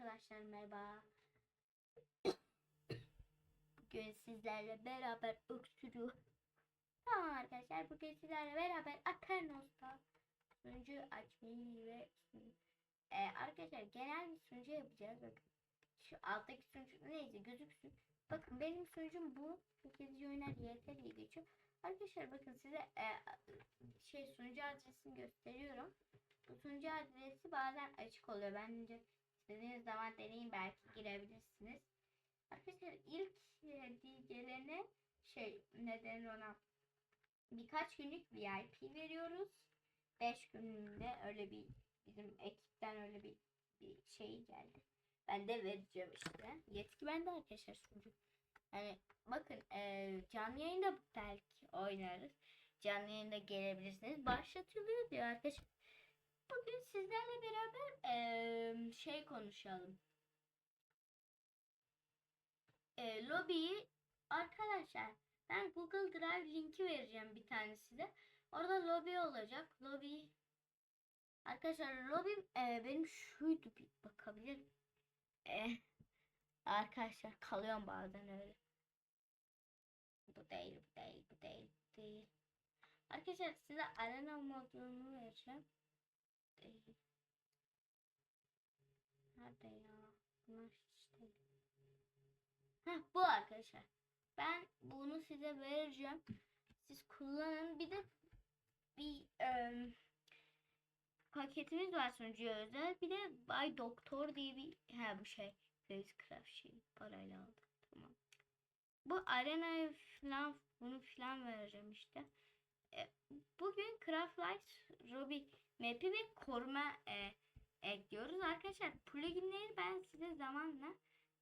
Arkadaşlar merhaba. Bugün sizlerle beraber öksürüyor. Tamam arkadaşlar bugün sizlerle beraber Aternos'ta sunucu açmayı ve Ee, arkadaşlar genel bir sunucu yapacağız. Bakın şu alttaki sunucu neyse gözüksün. Bakın benim sunucum bu. 8 oyunlar YT diye geçiyor. Arkadaşlar bakın size e, şey sunucu adresini gösteriyorum. Bu sunucu adresi bazen açık oluyor. Bence istediğiniz zaman deneyin belki girebilirsiniz. Arkadaşlar ilk e, gelene şey neden ona birkaç günlük VIP veriyoruz. 5 gününde öyle bir bizim ekipten öyle bir, bir şey geldi. Ben de vereceğim işte. Yetki bende arkadaşlar sunucu. Yani bakın e, canlı yayında belki oynarız. Canlı yayında gelebilirsiniz. Başlatılıyor diyor arkadaşlar. Bugün sizlerle beraber e, şey konuşalım. E, lobiyi arkadaşlar ben Google Drive linki vereceğim bir tane size. Orada lobi olacak. Lobi Arkadaşlar lobim e, benim şuydu bir bakabilir? E, arkadaşlar kalıyorum bazen öyle. Bu değil, bu değil, bu değil, bu değil. Arkadaşlar size arena modunu vereceğim. Değil. Nerede ya? Bunlar hiç değil. Heh, bu arkadaşlar. Ben bunu size vereceğim. Siz kullanın. Bir de bir em, paketimiz var sunucuya özel. Bir de Bay Doktor diye bir ha bu şey. Facecraft şey parayla aldım. Tamam. Bu arena falan bunu falan vereceğim işte. E, bugün Craft Light Ruby map'i ve koruma e, ekliyoruz. Arkadaşlar pluginleri ben size zamanla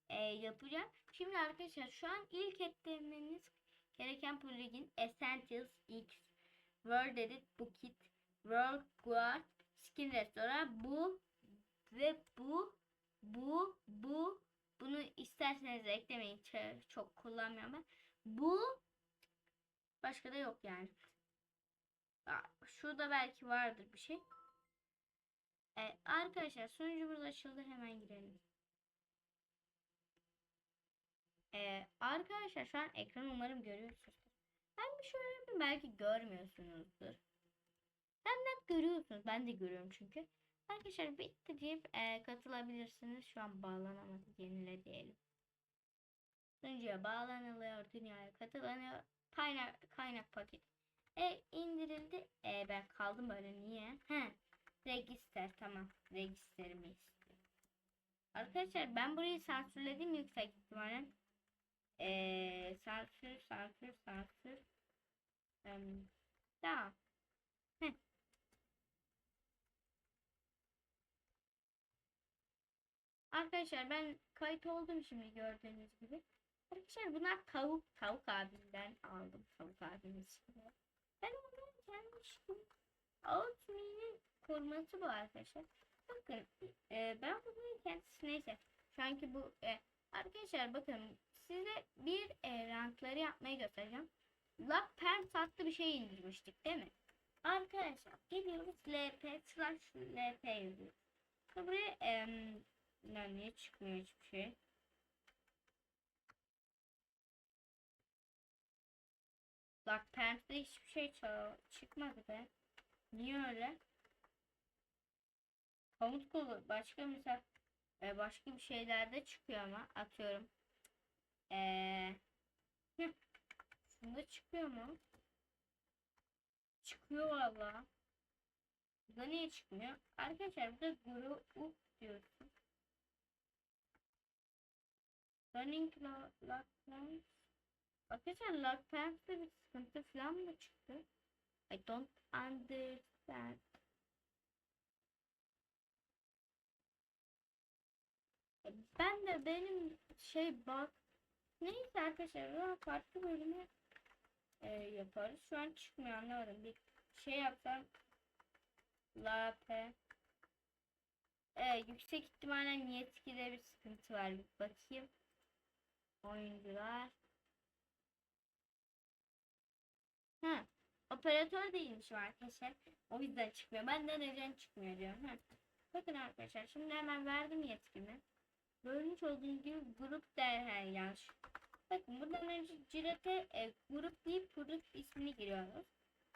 e, yapacağım. Şimdi arkadaşlar şu an ilk eklemeniz gereken plugin Essentials X World Edit Bucket World Guard Skin Restore bu ve bu bu bu bunu isterseniz eklemeyin çok kullanmıyorum ben. Bu başka da yok yani. Aa, Şurada belki vardır bir şey. Ee, arkadaşlar sunucumuz açıldı hemen girelim. Ee, arkadaşlar şu an ekran umarım görüyorsunuz. Ben bir şöyle yapayım belki görmüyorsunuzdur. Sen net görüyorsunuz. Ben de görüyorum çünkü. Arkadaşlar bitti deyip e, katılabilirsiniz. Şu an bağlanamadı. Yenile diyelim. Sunucuya bağlanılıyor. Dünyaya katılanıyor. Kaynak, kaynak paket. E indirildi. E ben kaldım böyle niye? He. Register tamam. Registerimi istiyor. Arkadaşlar ben burayı sansürledim yüksek ihtimalle. E, sansür sansür sansür. Em, tamam. Heh. Arkadaşlar ben kayıt oldum şimdi gördüğünüz gibi. Arkadaşlar bunlar tavuk tavuk abimden aldım tavuk abimiz şimdi. Ben onu gelmiştim. Outme'nin koruması bu arkadaşlar. Bakın e, ben bunun kendisi neyse. Şu anki bu e, arkadaşlar bakın size bir e, rankları yapmayı göstereceğim. Lock Pants adlı bir şey indirmiştik değil mi? Arkadaşlar geliyoruz LP slash LP yazıyoruz. Buraya lan niye çıkmıyor hiçbir şey? Black Panther'da hiçbir şey çıkmadı be. Niye öyle? Komut kolu başka mesela e, başka bir şeylerde çıkıyor ama atıyorum. Eee Şunda çıkıyor mu? Çıkıyor valla. Burada niye çıkmıyor? Arkadaşlar burada grup diyorsun. Running lock Arkadaşlar lock Pant'ta bir sıkıntı falan mı çıktı? I don't understand. E, Ben de benim şey bak neyse arkadaşlar daha farklı bölümü e, yaparız. Şu an çıkmıyor anlamadım. Bir şey yapsam LP e, yüksek ihtimalle yetkide bir sıkıntı var. Bir bakayım. Oyuncular. Ha, operatör değilmişim arkadaşlar. O yüzden çıkmıyor. Ben de neden çıkmıyor diyorum. Ha. Bakın arkadaşlar şimdi hemen verdim yetkimi. görmüş olduğunuz gibi grup derken yanlış. Bakın buradan önce Ciret'e e, grup deyip grup ismini giriyorsunuz.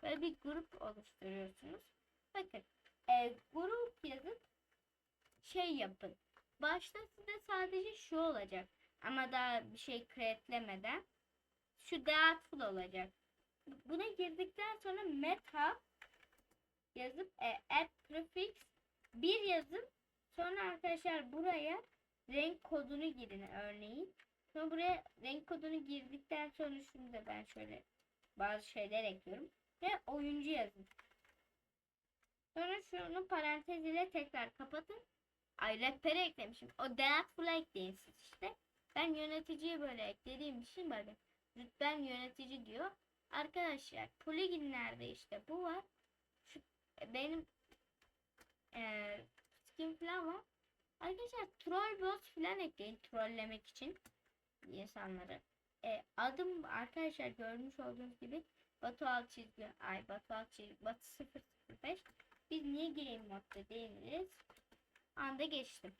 Böyle bir grup oluşturuyorsunuz. Bakın e, grup yazıp şey yapın. Başta size sadece şu olacak. Ama daha bir şey create'lemeden şu deatful olacak. Buna girdikten sonra meta yazıp e, add prefix bir yazıp sonra arkadaşlar buraya renk kodunu girin örneğin. Sonra buraya renk kodunu girdikten sonra şunu da ben şöyle bazı şeyler ekliyorum. Ve oyuncu yazın. Sonra şunu parantez ile tekrar kapatın. Ay rehbere eklemişim. O deatful'a ekleyin siz işte. Ben yöneticiyi böyle eklediğim için bakın. Rütben yönetici diyor. Arkadaşlar pluginlerde işte bu var. Şu e, benim eee skin falan var. Arkadaşlar troll boss falan ekleyin trollemek için insanları. E, adım arkadaşlar görmüş olduğunuz gibi Batu alt çizgi ay Batu alt çizgi Batu 005 biz niye game modda değiliz anda geçtim.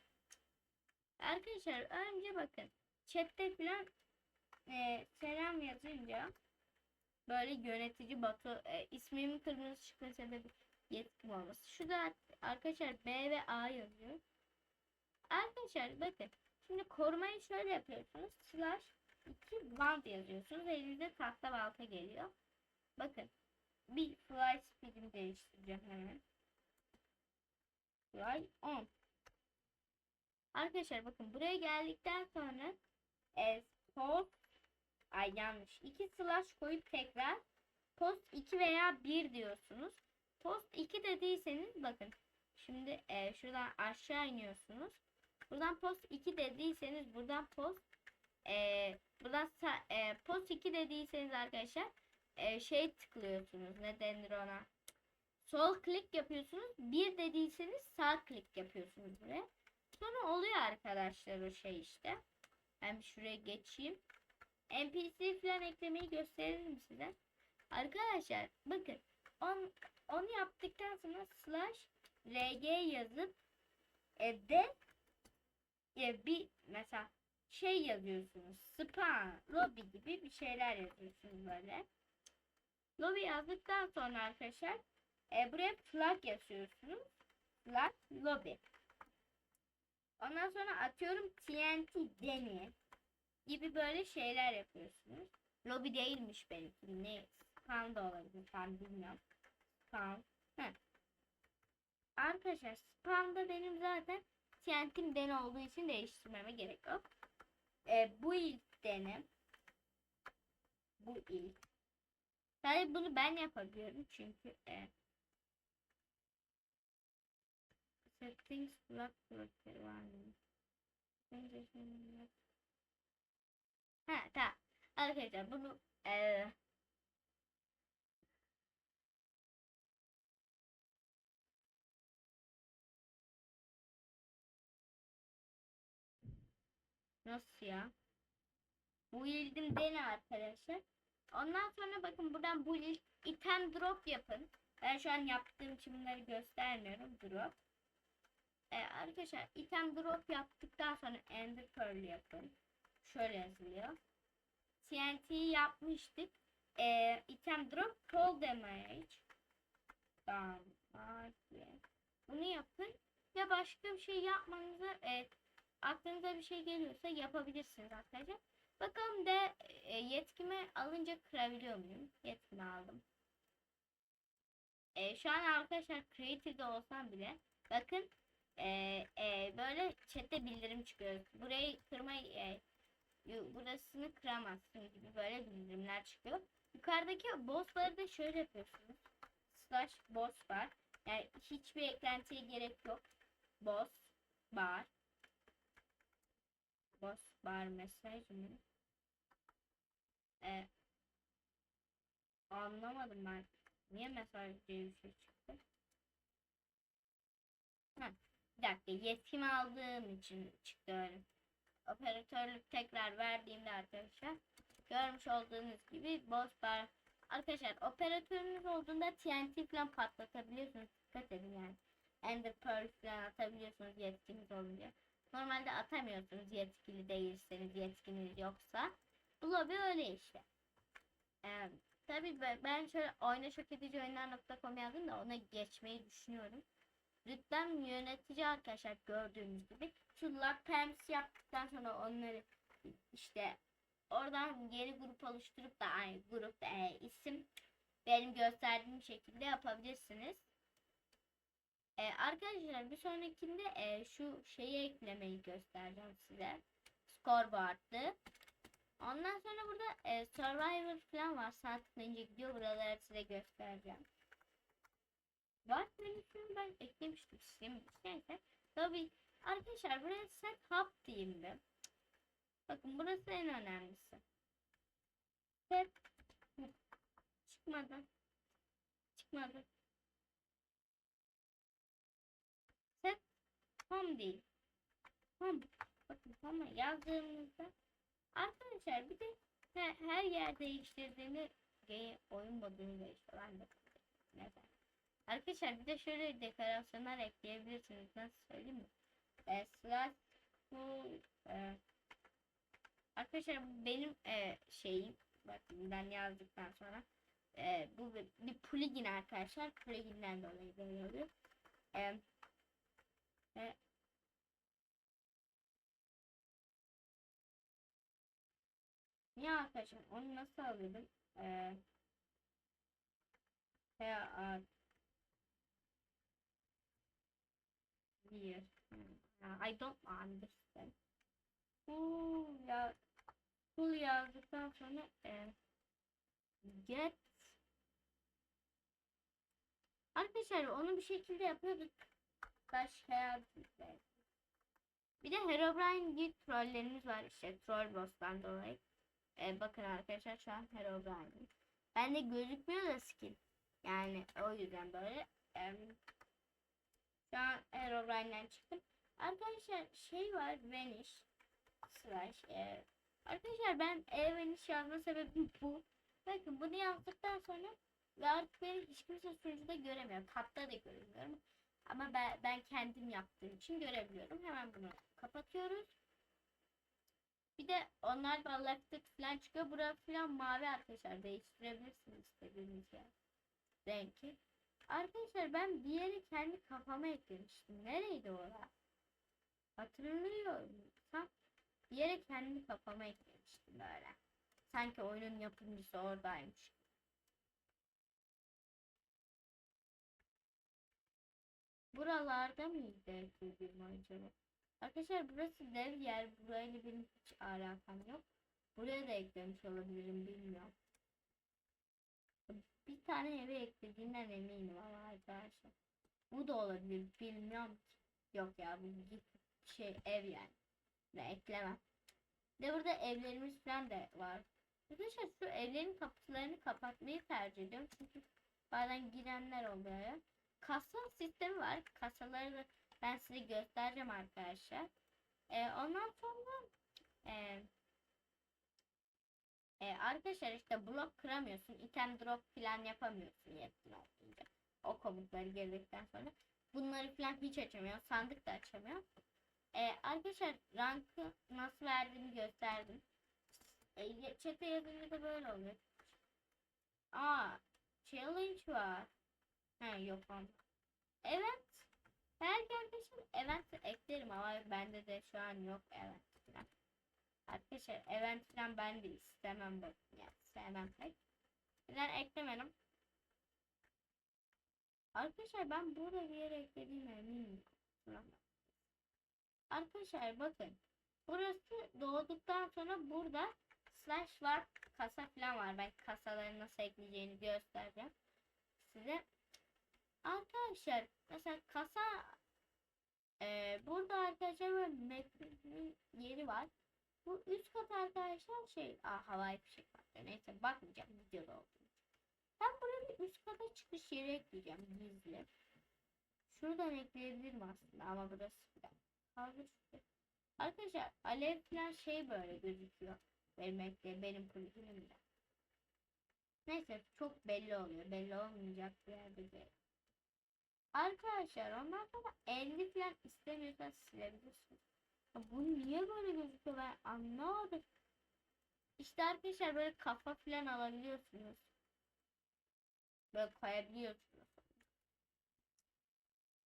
Arkadaşlar önce bakın chatte falan e, selam yazınca böyle yönetici Batu e, ismimin kırmızı çıkma sebebi yetkim olması. Şu da arkadaşlar B ve A yazıyor. Arkadaşlar bakın şimdi korumayı şöyle yapıyorsunuz. Slash 2 band yazıyorsunuz. Elinizde tahta balta geliyor. Bakın bir fly speed'imi değiştireceğim hemen. Fly 10. Arkadaşlar bakın buraya geldikten sonra e, post ay yanlış 2 slash koyup tekrar post 2 veya 1 diyorsunuz. Post 2 dediyseniz bakın şimdi e, şuradan aşağı iniyorsunuz. Buradan post 2 dediyseniz buradan post e, buradan e, post 2 dediyseniz arkadaşlar e, şey tıklıyorsunuz. Ne denir ona? Sol klik yapıyorsunuz. Bir dediyseniz sağ klik yapıyorsunuz buraya. Sonra oluyor arkadaşlar o şey işte. Ben şuraya geçeyim. NPC falan eklemeyi gösteririm size. Arkadaşlar bakın on, onu yaptıktan sonra slash rg yazıp e, de e, bir mesela şey yazıyorsunuz. Spa, lobby gibi bir şeyler yazıyorsunuz böyle. Lobby yazdıktan sonra arkadaşlar e, buraya flag yazıyorsunuz. Flag lobby. Ondan sonra atıyorum TNT deni gibi böyle şeyler yapıyorsunuz. Lobby değilmiş benimki. Ne? Spam da olabilir. Tam bilmiyorum. Spam. Heh. Arkadaşlar spamda benim zaten TNT'm deni olduğu için değiştirmeme gerek yok. E, bu ilk denem. Bu ilk. Sadece bunu ben yapabiliyorum çünkü e, settings block blockları var mı? Ha tamam. Arkadaşlar bunu e, Nasıl ya? Bu yıldım dene arkadaşlar. Ondan sonra bakın buradan bu ilk item drop yapın. Ben şu an yaptığım çimleri göstermiyorum. Drop. Ee, arkadaşlar item drop yaptıktan sonra ender pearl yapın. Şöyle yazılıyor. TNT yapmıştık. Ee, item drop fall damage. Tamam. Bunu yapın. Ya başka bir şey yapmanıza e, aklınıza bir şey geliyorsa yapabilirsiniz arkadaşlar. Bakalım de e, yetkimi alınca kırabiliyor muyum? Yetkimi aldım. E, şu an arkadaşlar Creative'de olsam bile bakın e, e, böyle chatte bildirim çıkıyor. Burayı kırmayı e, burasını kıramazsın gibi böyle bildirimler çıkıyor. Yukarıdaki bossları da şöyle yapıyorsunuz. Slash boss bar. Yani hiçbir eklentiye gerek yok. Boss bar. Boss bar mesaj mı? E, anlamadım ben. Niye mesaj diye bir şey çıktı? Ha, bir dakika yetkimi aldığım için çıktı öyle. Operatörlük tekrar verdiğimde arkadaşlar görmüş olduğunuz gibi boss bar arkadaşlar operatörünüz olduğunda TNT falan patlatabiliyorsunuz. Dikkat edin yani. Ender Pearl falan atabiliyorsunuz yetkiniz olunca. Normalde atamıyorsunuz yetkili değilseniz, yetkiniz yoksa. Bu lobi öyle işte. Ee, tabii ben- şöyle oyuna şok edici oyunlar.com yazdım da ona geçmeyi düşünüyorum. Rütbem yönetici arkadaşlar gördüğünüz gibi. Şu Times yaptıktan sonra onları işte oradan yeni grup oluşturup da aynı grup e, isim benim gösterdiğim şekilde yapabilirsiniz. E, arkadaşlar bir sonrakinde e, şu şeyi eklemeyi göstereceğim size. Scoreboard'ı. Ondan sonra burada e, Survivor falan var. Sağ tıklayınca gidiyor. Buraları size göstereceğim. Var menüsünü ben eklemiştim. Şimdi neyse. Tabii arkadaşlar buraya set hub diyeyim bir. Bakın burası en önemlisi. Set çıkmadı. Çıkmadı. Set home değil. Home. Bakın home yazdığımızda arkadaşlar bir de her, her yer değiştirdiğini oyun modunu değişiyor. Ben de neden? Arkadaşlar bir de şöyle dekorasyonlar ekleyebilirsiniz. Nasıl söyleyeyim mi? E, slash bu e, arkadaşlar benim e, şeyim. Bakın ben yazdıktan sonra e, bu bir, bir plugin arkadaşlar. Pluginden dolayı böyle oluyor. E, e, Niye arkadaşlar onu nasıl alıyordum? Ee, Weird. Hmm, I don't understand. Bu ya full yazdıktan sonra e, get Arkadaşlar onu bir şekilde yapıyorduk. Baş hayat bir de Herobrine gibi trollerimiz var işte troll boss'tan dolayı. Ee, bakın arkadaşlar şu an Herobrine. Bende gözükmüyor da skin. Yani o yüzden böyle. Ee, şu an Herobrine'den çıktım. Arkadaşlar şey var Vanish slash e, Arkadaşlar ben e Vanish yazma sebebim bu. Bakın bunu yazdıktan sonra artık beni hiç kimse sunucuda göremiyor. Katta da göremiyorum. Ama ben, ben kendim yaptığım için görebiliyorum. Hemen bunu kapatıyoruz. Bir de onlar da electric falan çıkıyor. Burası falan mavi arkadaşlar. Değiştirebilirsiniz istediğiniz yer. Renki. Arkadaşlar ben bir yere kendi kafama eklemiştim. Nereydi orası? Hatırlıyorum. Bir yere kendi kafama eklemiştim böyle. Sanki oyunun yapımcısı oradaymış. Buralarda mıydı eklediğim acaba? Arkadaşlar burası dev yer. Burayla benim hiç alakam yok. Buraya da eklemiş olabilirim bilmiyorum. Bir tane eve eklediğinden eminim ama arkadaşlar. Bu da olabilir bilmiyorum ki. Yok ya bu bir şey ev yani. Ne eklemem. De burada evlerimiz falan da var. Arkadaşlar şu evlerin kapılarını kapatmayı tercih ediyorum. Çünkü bazen girenler oluyor. Kasa sistemi var. Kasaları da ben size göstereceğim arkadaşlar. Ee, ondan sonra e, e, arkadaşlar işte blok kıramıyorsun. item drop falan yapamıyorsun yetkin olmayınca. O komutları girdikten sonra. Bunları falan hiç açamıyor. Sandık da açamıyor. E, arkadaşlar rankı nasıl verdiğini gösterdim. E, chat'e yazınca da böyle oluyor. Aa, challenge var. Ha yok onda. Evet. Belki arkadaşlar event eklerim ama bende de şu an yok falan. Arkadaşlar event falan ben de istemem bak yani sevmem pek. Neden eklemedim? Arkadaşlar ben burada bir yere eklediğime eminim. Arkadaşlar bakın. Burası doğduktan sonra burada slash var kasa falan var. Ben kasaları nasıl ekleyeceğini göstereceğim size. Arkadaşlar mesela kasa e, burada arkadaşlar böyle map'in yeri var. Bu üst kat arkadaşlar şey ah havai fişek var. Neyse bakmayacağım videoda olduğu için. Ben bir üst kata çıkış yeri ekleyeceğim gizli. Şuradan ekleyebilirim aslında ama burası şurada. Arkadaşlar alev falan şey böyle gözüküyor. Benim ekle benim pluginimde. Neyse çok belli oluyor. Belli olmayacak bir yerde değil. Arkadaşlar ondan sonra 50 falan istemiyorsanız silebilirsiniz. Bu niye böyle gözüküyor ben anlamadım. İşte arkadaşlar böyle kafa falan alabiliyorsunuz. Böyle koyabiliyorsunuz.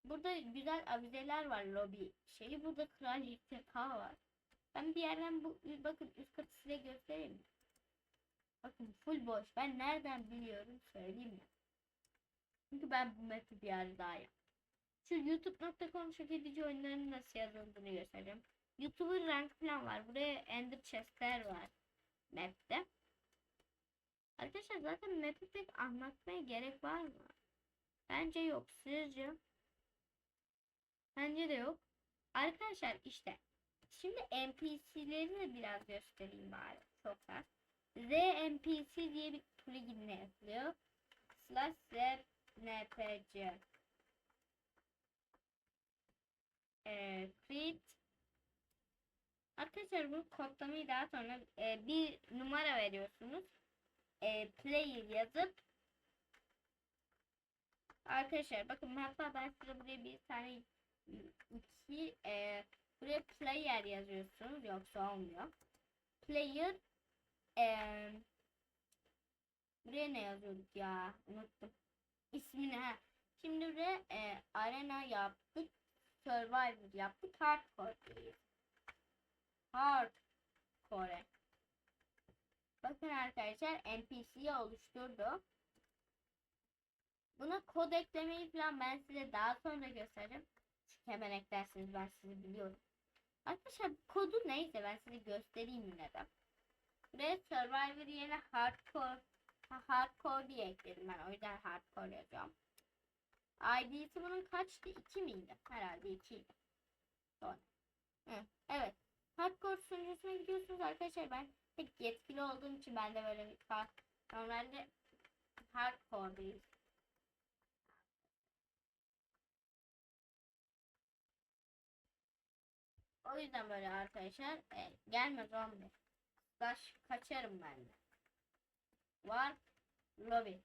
Burada güzel avizeler var lobi şeyi. Burada kraliçe K var. Ben bir yerden bu bakın üst katı size göstereyim? Bakın full boş. Ben nereden biliyorum söyleyeyim mi? Çünkü ben bu map'i bir yer daha yaptım. Şu youtube.com şakedici oyunlarının nasıl yazıldığını göstereceğim. YouTuber rank falan var. Buraya ender chest'ler var. Map'te. Arkadaşlar zaten map'i pek anlatmaya gerek var mı? Bence yok. Sizce? Bence de yok. Arkadaşlar işte. Şimdi NPC'leri de biraz göstereyim bari. Çok az. Z NPC diye bir pluginle yapılıyor. Slash Z NPC. Ee, create Arkadaşlar bu kodlamayı daha sonra e, bir numara veriyorsunuz. E, player yazıp Arkadaşlar bakın hatta ben size buraya bir tane iki e, buraya player yazıyorsunuz yoksa olmuyor. Player e, buraya ne yazıyorduk ya unuttum. İsmini ha. Şimdi buraya e, arena yaptık. Survivor yaptık. Hardcore diyoruz. Hardcore. Bakın arkadaşlar NPC'yi oluşturdu. Buna kod eklemeyi falan ben size daha sonra göstereceğim. Çünkü hemen eklersiniz ben sizi biliyorum. Arkadaşlar kodu neyse ben size göstereyim yine de. Buraya Survivor yerine Hardcore ha, Hardcore diye ekledim ben. O yüzden Hardcore yazıyorum. ID'si bunun kaçtı? 2 miydi? Herhalde 2 idi. Evet. Hardcore sunucusuna gidiyorsunuz arkadaşlar. Ben tek yetkili olduğum için ben de böyle bir normalde Hardcore'dayız. O yüzden böyle arkadaşlar e, gelmez 11. Slash kaçarım ben de. Var lobby.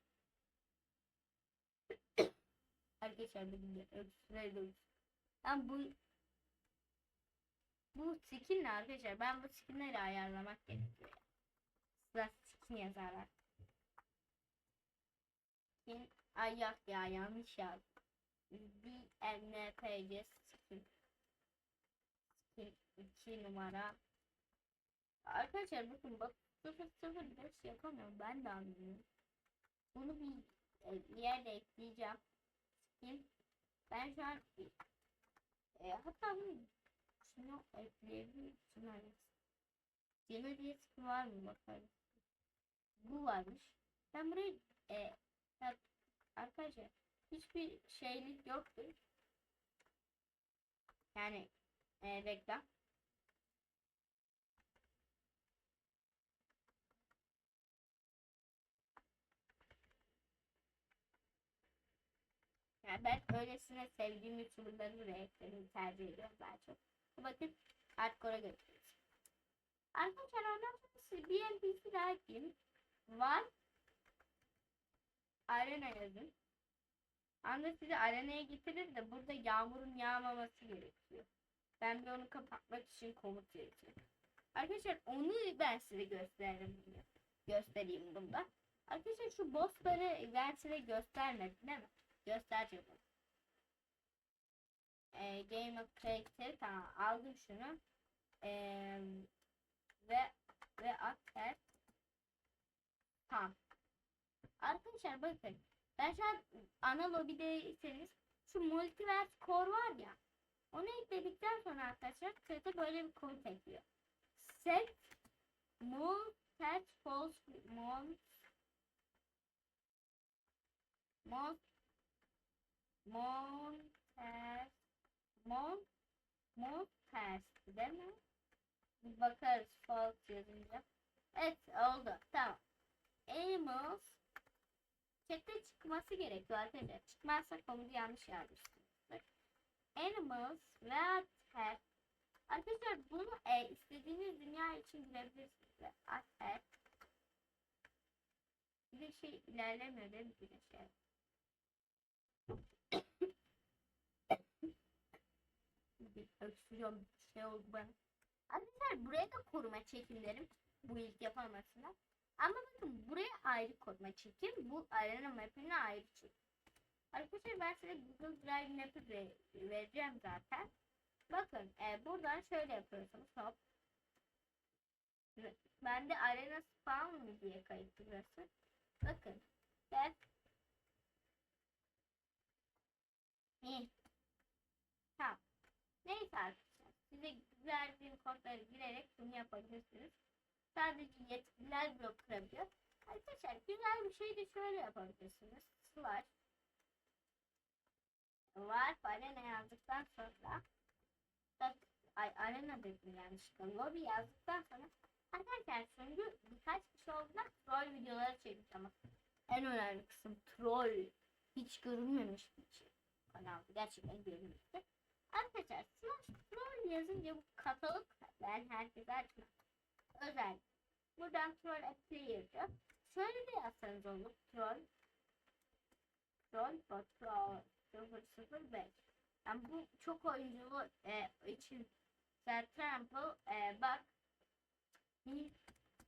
arkadaşlar bir öksüreyim. Ben bu bu skin ne arkadaşlar? Ben bu skinleri ayarlamak gerekiyor. Slash skin yazarlar. Skin ay yok ya yanlış yazdım. DNPC skin. 2 numara. Arkadaşlar bakın bak 005 yapamıyorum ben de anlıyorum. Bunu bir, e, bir yerde ekleyeceğim. Skin. Ben şu an e, hatta bunu şunu ekleyebilirim. Şunları. Demir diye skin var mı bakalım. Bu varmış. Ben buraya e, ya, arkadaşlar hiçbir şeylik yoktur. Yani e, reklam. Yani ben öylesine sevdiğim YouTuber'ları buraya tercih ediyorum daha çok. Bakın hardcore'a götürüyoruz. Arkadaşlar ondan sonra siz bir NPC daha ekleyeyim. Var. Arena yazın. Anda sizi arenaya getirir de burada yağmurun yağmaması gerekiyor. Ben bir onu kapatmak için komut yazıyorum. Arkadaşlar onu ben size göstereyim. Göstereyim bunda. Arkadaşlar şu bossları ben size göstermedim değil mi? Göstereceğim onu. Ee, Game of Character tamam aldım şunu. Ee, ve ve atter tamam. Arkadaşlar bakın ben şu an ana lobideyseniz şu multiverse core var ya onu ekledikten sonra arkadaşlar sete böyle bir komut ekliyor. Set mul set false mont mont montes mont montes değil mi? Bakarız false yazınca. Evet oldu. Tamam. Animals chatte çıkması gerekiyor arkadaşlar. Çıkmazsa komutu yanlış yazmışsınız. Animals ve Pet. Arkadaşlar bunu e, istediğiniz dünya için girebilirsiniz. At Bir de şey ilerlemiyor değil mi? Bir de şey. Öksürüyorum şey oldu bana. Arkadaşlar buraya da koruma çekin derim. Bu ilk yapamasınlar. Ama bakın buraya ayrı koruma çekin. Bu arena map'ine ayrı çekin. Arkadaşlar ben size Google Drive map'i ve- vereceğim zaten. Bakın e, buradan şöyle yapıyorsunuz. Hop. Bende arena spawn mı diye kayıtlı burası. Bakın. Gel. İyi. Arkadaşlar. Size verdiğim kodları girerek bunu yapabilirsiniz. Sadece yetkililer blok kırabiliyor. Arkadaşlar güzel bir şey de şöyle yapabilirsiniz. Slash var arena yazdıktan sonra bak ay arena dedim yanlışlıkla lobby yazdıktan sonra arkadaşlar çünkü birkaç kişi olduğunda troll videoları çekmiş ama en önemli kısım troll hiç görünmemiş bir şey kanalda gerçekten görünmüştü. Arkadaşlar slash troll yazınca bu katalog ben herkese açmam. Özel. Buradan troll a player'dı. Şöyle de yazsanız olur. Troll troll bot troll 005. Yani bu çok oyunculu e, için Sir Trample e, bak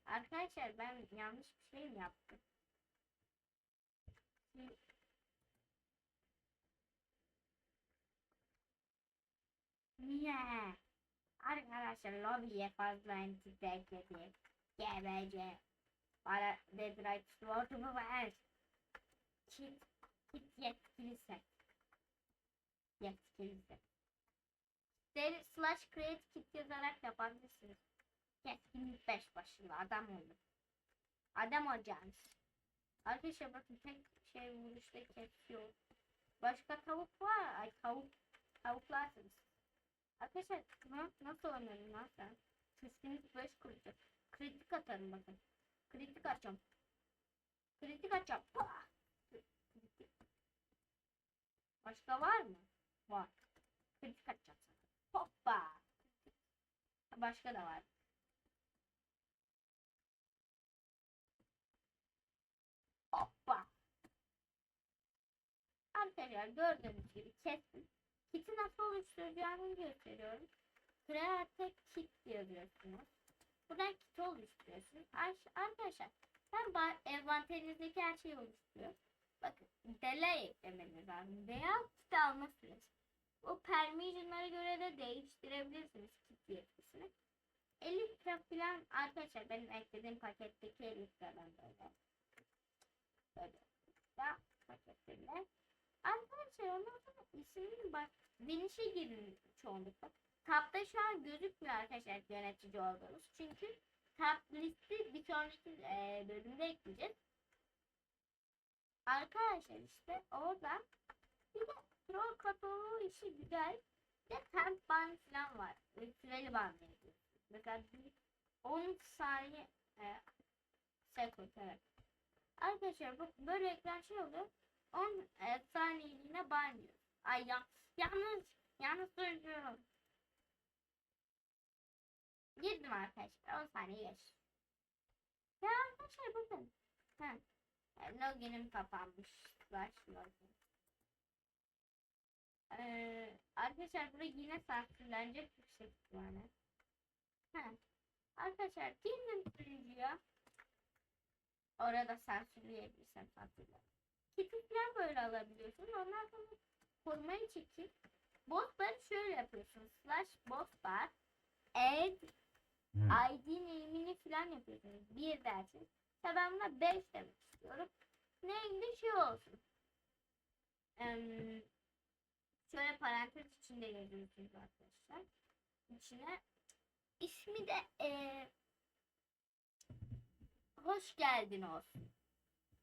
Arkadaşlar ben yanlış bir şey mi yaptım? Niye? Arkadaşlar lobiye fazla entity ekledik. GBC. Bana Dead Right Sword'umu ver. Kit, kit yetkilisi. Yetkilisi. Deri slash create kit yazarak yapabilirsiniz. Yetkinlik 5 başında adam oldu. Adam olacağınız. Arkadaşlar bakın tek şey vuruşta kesiyor. Başka tavuk var. Ay tavuk. Tavuklarsınız. Arkadaşlar na- nasıl oynadın lan sen? Keskinlik 5 kuracak. Kritik atarım bakın. Kritik açacağım. Kritik açacağım. Pah! Kritik. Başka var mı? Var. Kritik açacağım sana. Hoppa. Kritik. Başka da var. Hoppa. Arkadaşlar gördüğünüz gibi kestim. Kit'i nasıl oluşturacağımı gösteriyorum. Create kit yazıyorsunuz. Buradan kit oluşturuyorsunuz. Ar- Arkadaşlar ben envanterinizdeki her şeyi oluşturuyorum. Bakın delay eklemeniz lazım. Veya kit alma süresi. O permission'lara göre de değiştirebilirsiniz kit yetkisini. 50 litre falan arkadaşlar benim eklediğim paketteki 50 litreden böyle. Böyle. Da paketlerle. Arkadaşlar ondan sonra ismini bak Viniş'e girin çoğunlukla. Tapta şu an gözükmüyor arkadaşlar yönetici olduğunuz. Çünkü tap listi bir sonraki e, bölümde ekleyeceğiz. Arkadaşlar işte orada bir de troll kataloğu işi güzel. Bir de temp ban falan var. Ve Süreli ban yapıyorsunuz. Mesela bir 10 saniye e, sekund evet. Arkadaşlar bak böyle ekran şey oluyor. 10 e, saniyeliğine ban yiyor. Ay ya, yalnız yalnız söylüyorum. Girdim arkadaşlar 10 saniye geç. Ya arkadaşlar bakın. Ha. E, login'im kapanmış. Slash login. Ee, arkadaşlar burada yine sansürlenecek yüksek ihtimalle. Ha. Arkadaşlar girdim sunucuya. Orada sansürleyebilirsem sansürler. Falan böyle alabiliyorsunuz. Ondan sonra korumayı çekip bossları şöyle yapıyorsunuz. Slash boss bar add ID name'ini falan yapıyorsunuz. Bir dersiniz. Ya ben buna 5 demek istiyorum. Neydi şey olsun. Eee şöyle parantez içinde yazıyorsunuz arkadaşlar. İçine ismi de eee hoş geldin olsun.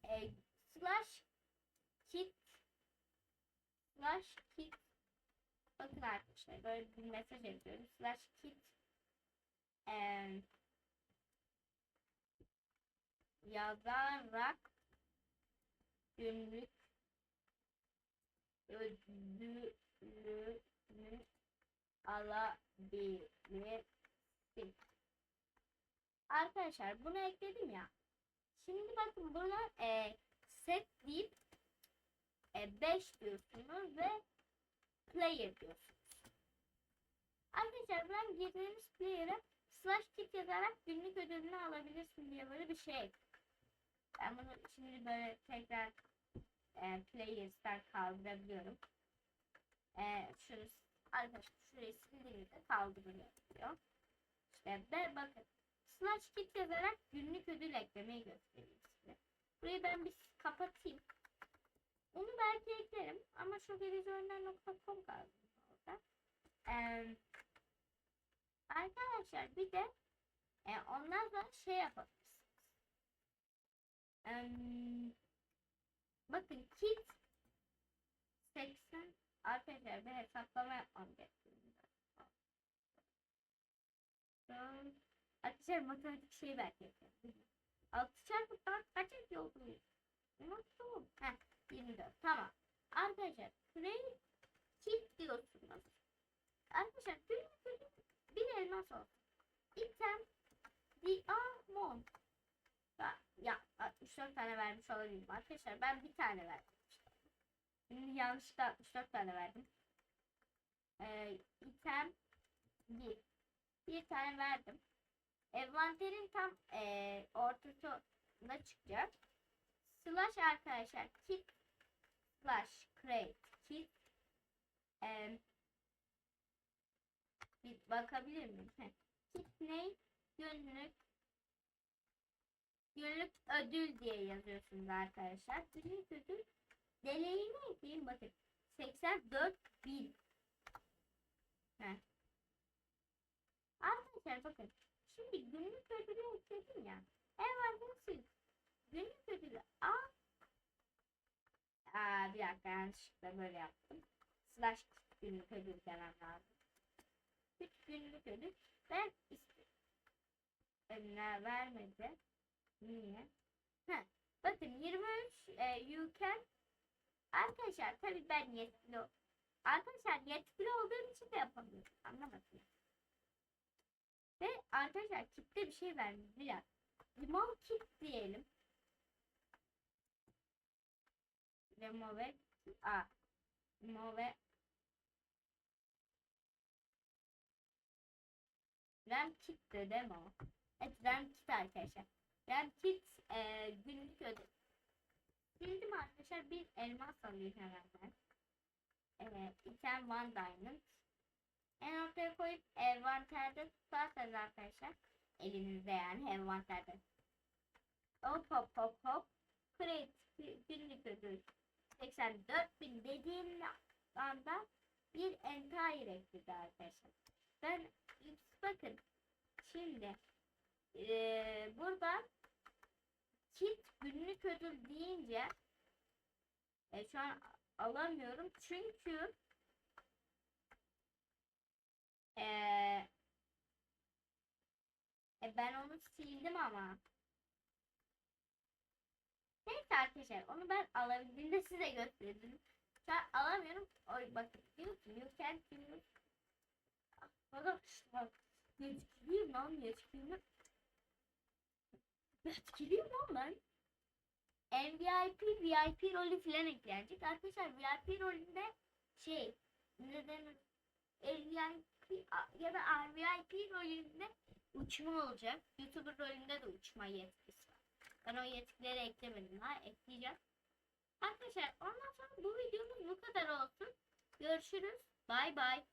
Eee slash kit slash kit bakın arkadaşlar böyle bir mesaj yazıyorum. Slash kit eee yazarak günlük ödülünü alabilirsin. Arkadaşlar bunu ekledim ya. Şimdi bakın buna e, set deyip 5 diyorsunuz ve player diyorsunuz. Arkadaşlar ben girdiğiniz player'a slash kit yazarak günlük ödülünü alabilirsin diye böyle bir şey. Ben bunu şimdi böyle tekrar e, players'tan kaldırabiliyorum. E, şunu arkadaşlar şurayı sildiğinizde kaldırılıyor. diyor. İşte ben bakın slash kit yazarak günlük ödül eklemeyi göstereyim size. Burayı ben bir kapatayım. Onu belki eklerim ama şu vizyoner.com kaldı orada. Ee, arkadaşlar bir de e, ondan sonra şey yapabilirsiniz. Ee, bakın kit 80 arkadaşlar bir hesaplama yapmam gerekiyor. Arkadaşlar matematik şeyi belki yapıyorum. 6 çarpı 4 kaç ediyor? Unuttum. Heh, 24. Tamam. Arkadaşlar create kit diyorsunuz. Arkadaşlar günlük günlük bir elmas olsun. Item diamond. Ya, ya 64 tane vermiş olabilirim arkadaşlar. Ben bir tane verdim. Şimdi yanlışlıkla 64 tane verdim. Ee, item bir. Bir tane verdim. Envanterin tam e, ortasına çıkacak. Slash arkadaşlar kit slash create kit e, bir bakabilir miyim? Heh. Kit ne? Günlük günlük ödül diye yazıyorsunuz arkadaşlar. Günlük ödül deneyimi ekleyeyim bakın. 84 bin. Heh. Arkadaşlar bakın. Şimdi günlük ödülü ekledim ya. Hemen siz günlük ödülü al. Aa, bir dakika yanlışlıkla böyle yaptım. Slash günlük ödül demem lazım. 3 günlük ödül. Ben. Eline vermedi. Niye? Heh. Bakın 23 e, you can Arkadaşlar tabii ben yetkili Arkadaşlar yetkili olduğum için de yapamıyorum. Anlamadım. Ve arkadaşlar kitle bir şey vermiyor. Bir dakika. Limon kit diyelim. Remove a remove RAM kit de değil mi o? Evet RAM kit arkadaşlar. RAM kit e, günlük ödül. Bildim arkadaşlar bir elmas hemen ben. Evet, item one diamond. En ortaya koyup envanterde tutarsanız arkadaşlar elinizde yani envanterde hop hop hop hop create günlük ödül 84 bin dediğim anda bir entire ekledi arkadaşlar. Ben bakın şimdi ee, burada kit günlük ödül deyince e, şu an alamıyorum çünkü ee, e ben onu sildim ama. Neyse arkadaşlar onu ben alabildiğimde size gösterdim. Şu an alamıyorum. Oy bakın diyor ki you can use. Bak bak. Yetkiliyim lan yetkiliyim. Yetkiliyim lan ben. MVP, VIP rolü filan eklenecek. Arkadaşlar VIP rolünde şey neden VIP ya da RVIP rolünde uçma olacak. YouTuber rolünde de uçma yetkisi. Ben o yetkileri eklemedim ha ekleyeceğim. Arkadaşlar ondan sonra bu videomuz bu kadar olsun. Görüşürüz. Bay bay.